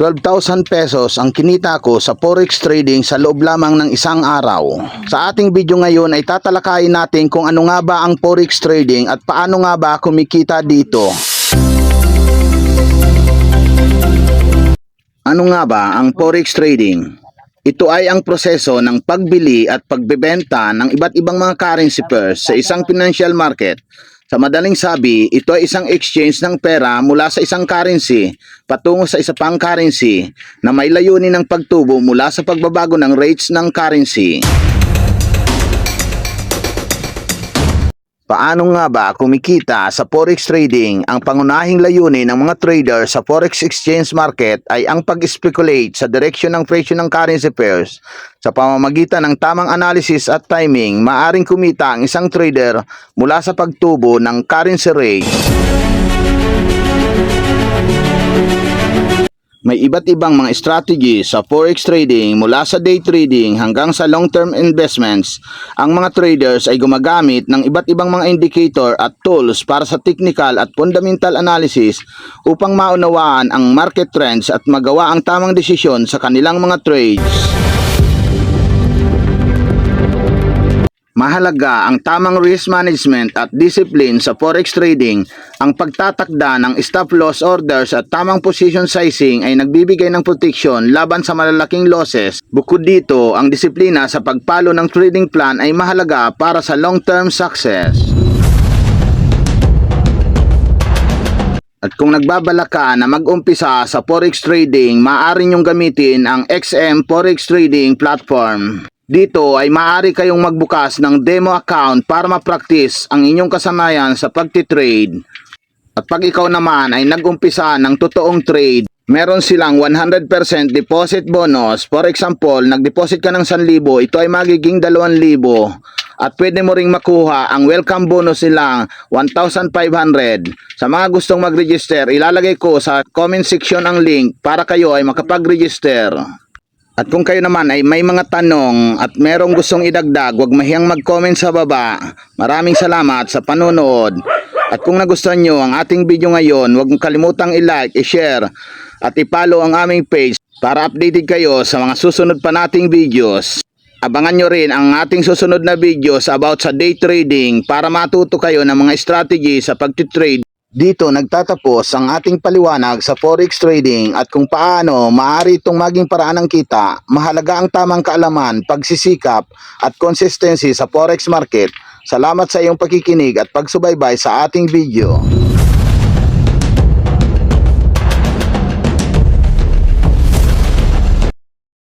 12,000 pesos ang kinita ko sa forex trading sa loob lamang ng isang araw. Sa ating video ngayon ay tatalakayin natin kung ano nga ba ang forex trading at paano nga ba kumikita dito. Ano nga ba ang forex trading? Ito ay ang proseso ng pagbili at pagbebenta ng iba't ibang mga currency pairs sa isang financial market. Sa madaling sabi, ito ay isang exchange ng pera mula sa isang currency patungo sa isa pang currency na may layunin ng pagtubo mula sa pagbabago ng rates ng currency. Paano nga ba kumikita sa forex trading? Ang pangunahing layunin ng mga trader sa forex exchange market ay ang pag-speculate sa direksyon ng presyo ng currency pairs. Sa pamamagitan ng tamang analysis at timing, maaring kumita ang isang trader mula sa pagtubo ng currency rate. May iba't ibang mga strategy sa forex trading mula sa day trading hanggang sa long-term investments. Ang mga traders ay gumagamit ng iba't ibang mga indicator at tools para sa technical at fundamental analysis upang maunawaan ang market trends at magawa ang tamang desisyon sa kanilang mga trades. Mahalaga ang tamang risk management at discipline sa forex trading. Ang pagtatakda ng stop loss orders at tamang position sizing ay nagbibigay ng protection laban sa malalaking losses. Bukod dito, ang disiplina sa pagpalo ng trading plan ay mahalaga para sa long-term success. At kung nagbabala ka na mag-umpisa sa forex trading, maaari niyong gamitin ang XM Forex Trading Platform. Dito ay maaari kayong magbukas ng demo account para ma-practice ang inyong kasanayan sa pagtitrade. At pag ikaw naman ay nag-umpisa ng totoong trade, meron silang 100% deposit bonus. For example, nag-deposit ka ng 1,000, ito ay magiging 2,000. At pwede mo ring makuha ang welcome bonus nilang 1,500. Sa mga gustong mag-register, ilalagay ko sa comment section ang link para kayo ay makapag-register. At kung kayo naman ay may mga tanong at merong gustong idagdag, huwag mahiyang mag-comment sa baba. Maraming salamat sa panonood. At kung nagustuhan nyo ang ating video ngayon, huwag mong kalimutang i-like, i-share at i-follow ang aming page para updated kayo sa mga susunod pa nating videos. Abangan nyo rin ang ating susunod na videos about sa day trading para matuto kayo ng mga strategy sa pagtitrade. Dito nagtatapos ang ating paliwanag sa forex trading at kung paano maaari itong maging paraan ng kita. Mahalaga ang tamang kaalaman, pagsisikap at consistency sa forex market. Salamat sa iyong pakikinig at pagsubaybay sa ating video.